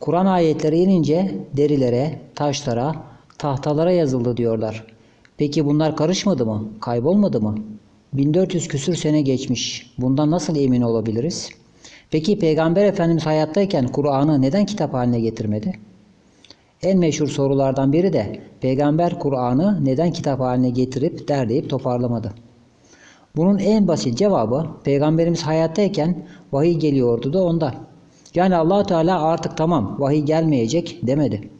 Kur'an ayetleri inince derilere, taşlara, tahtalara yazıldı diyorlar. Peki bunlar karışmadı mı? Kaybolmadı mı? 1400 küsür sene geçmiş. Bundan nasıl emin olabiliriz? Peki Peygamber Efendimiz hayattayken Kur'an'ı neden kitap haline getirmedi? En meşhur sorulardan biri de Peygamber Kur'an'ı neden kitap haline getirip derleyip toparlamadı? Bunun en basit cevabı Peygamberimiz hayattayken vahiy geliyordu da ondan. Yani allah Teala artık tamam vahiy gelmeyecek demedi.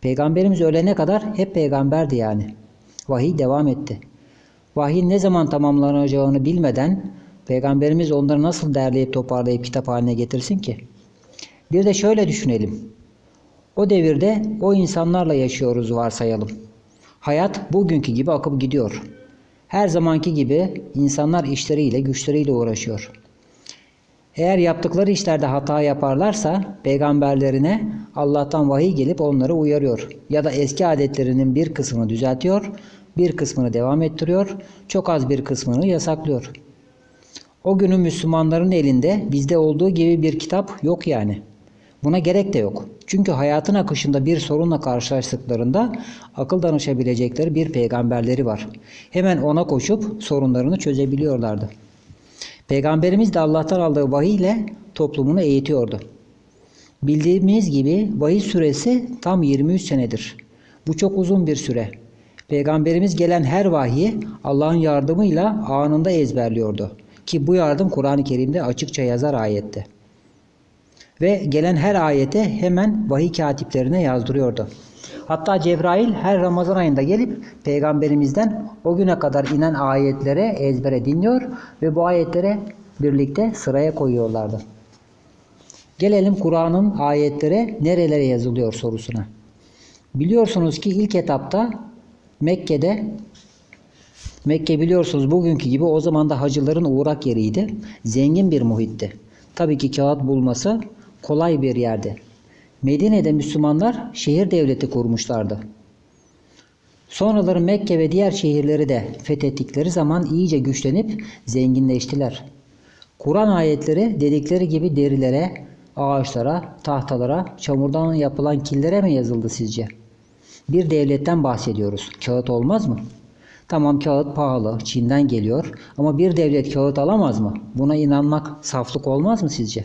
Peygamberimiz ölene kadar hep peygamberdi yani. Vahiy devam etti. Vahiy ne zaman tamamlanacağını bilmeden Peygamberimiz onları nasıl derleyip toparlayıp kitap haline getirsin ki? Bir de şöyle düşünelim. O devirde o insanlarla yaşıyoruz varsayalım. Hayat bugünkü gibi akıp gidiyor. Her zamanki gibi insanlar işleriyle, güçleriyle uğraşıyor. Eğer yaptıkları işlerde hata yaparlarsa peygamberlerine Allah'tan vahiy gelip onları uyarıyor. Ya da eski adetlerinin bir kısmını düzeltiyor, bir kısmını devam ettiriyor, çok az bir kısmını yasaklıyor. O günün Müslümanların elinde bizde olduğu gibi bir kitap yok yani. Buna gerek de yok. Çünkü hayatın akışında bir sorunla karşılaştıklarında akıl danışabilecekleri bir peygamberleri var. Hemen ona koşup sorunlarını çözebiliyorlardı. Peygamberimiz de Allah'tan aldığı vahiy ile toplumunu eğitiyordu. Bildiğimiz gibi vahiy süresi tam 23 senedir. Bu çok uzun bir süre. Peygamberimiz gelen her vahiyi Allah'ın yardımıyla anında ezberliyordu. Ki bu yardım Kur'an-ı Kerim'de açıkça yazar ayette. Ve gelen her ayete hemen vahiy katiplerine yazdırıyordu. Hatta Cebrail her Ramazan ayında gelip peygamberimizden o güne kadar inen ayetlere ezbere dinliyor ve bu ayetlere birlikte sıraya koyuyorlardı. Gelelim Kur'an'ın ayetlere nerelere yazılıyor sorusuna. Biliyorsunuz ki ilk etapta Mekke'de Mekke biliyorsunuz bugünkü gibi o zaman da hacıların uğrak yeriydi. Zengin bir muhitti. Tabii ki kağıt bulması kolay bir yerdi. Medine'de Müslümanlar şehir devleti kurmuşlardı. Sonraları Mekke ve diğer şehirleri de fethettikleri zaman iyice güçlenip zenginleştiler. Kur'an ayetleri dedikleri gibi derilere, ağaçlara, tahtalara, çamurdan yapılan killere mi yazıldı sizce? Bir devletten bahsediyoruz. Kağıt olmaz mı? Tamam kağıt pahalı, Çin'den geliyor ama bir devlet kağıt alamaz mı? Buna inanmak saflık olmaz mı sizce?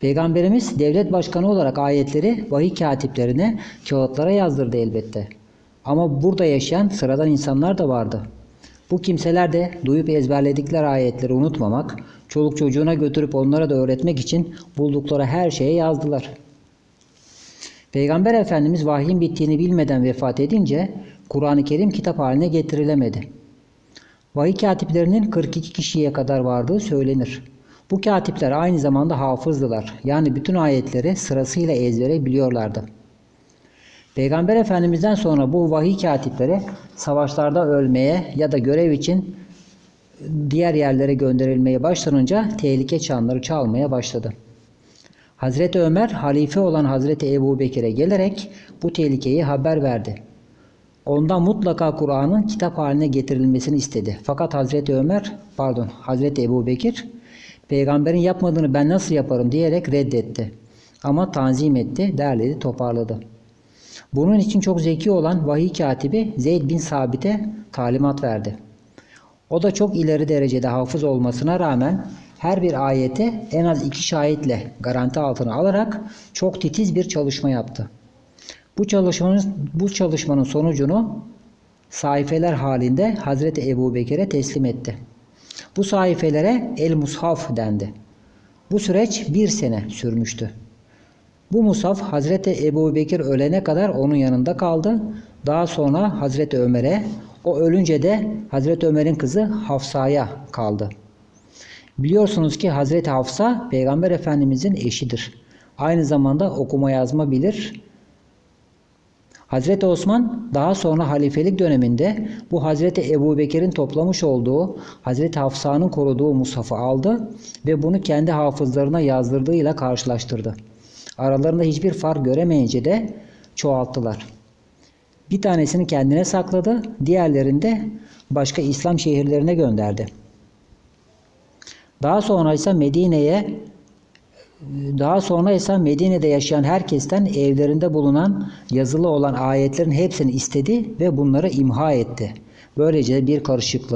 Peygamberimiz devlet başkanı olarak ayetleri vahiy katiplerine kağıtlara yazdırdı elbette. Ama burada yaşayan sıradan insanlar da vardı. Bu kimseler de duyup ezberledikleri ayetleri unutmamak, çoluk çocuğuna götürüp onlara da öğretmek için buldukları her şeye yazdılar. Peygamber Efendimiz vahyin bittiğini bilmeden vefat edince Kur'an-ı Kerim kitap haline getirilemedi. Vahiy katiplerinin 42 kişiye kadar vardığı söylenir. Bu katipler aynı zamanda hafızdılar. Yani bütün ayetleri sırasıyla ezbere biliyorlardı. Peygamber Efendimiz'den sonra bu vahiy katipleri savaşlarda ölmeye ya da görev için diğer yerlere gönderilmeye başlanınca tehlike çanları çalmaya başladı. Hazreti Ömer halife olan Hazreti Ebu Bekir'e gelerek bu tehlikeyi haber verdi. Ondan mutlaka Kur'an'ın kitap haline getirilmesini istedi. Fakat Hazreti Ömer, pardon Hazreti Ebu Bekir peygamberin yapmadığını ben nasıl yaparım diyerek reddetti. Ama tanzim etti, derledi, toparladı. Bunun için çok zeki olan vahiy katibi Zeyd bin Sabit'e talimat verdi. O da çok ileri derecede hafız olmasına rağmen her bir ayete en az iki şahitle garanti altına alarak çok titiz bir çalışma yaptı. Bu çalışmanın, bu çalışmanın sonucunu sayfeler halinde Hazreti Ebu Bekir'e teslim etti. Bu sayfelere El Mushaf dendi. Bu süreç bir sene sürmüştü. Bu musaf Hazreti Ebu Bekir ölene kadar onun yanında kaldı. Daha sonra Hazreti Ömer'e, o ölünce de Hazreti Ömer'in kızı Hafsa'ya kaldı. Biliyorsunuz ki Hazreti Hafsa Peygamber Efendimizin eşidir. Aynı zamanda okuma yazma bilir. Hazreti Osman daha sonra halifelik döneminde bu Hazreti Ebu Bekir'in toplamış olduğu Hazreti Hafsa'nın koruduğu mushafı aldı ve bunu kendi hafızlarına yazdırdığıyla karşılaştırdı. Aralarında hiçbir fark göremeyince de çoğalttılar. Bir tanesini kendine sakladı, diğerlerini de başka İslam şehirlerine gönderdi. Daha sonra ise Medine'ye Daha sonra ise Medine'de yaşayan herkesten evlerinde bulunan yazılı olan ayetlerin hepsini istedi ve bunları imha etti. Böylece bir karışıklık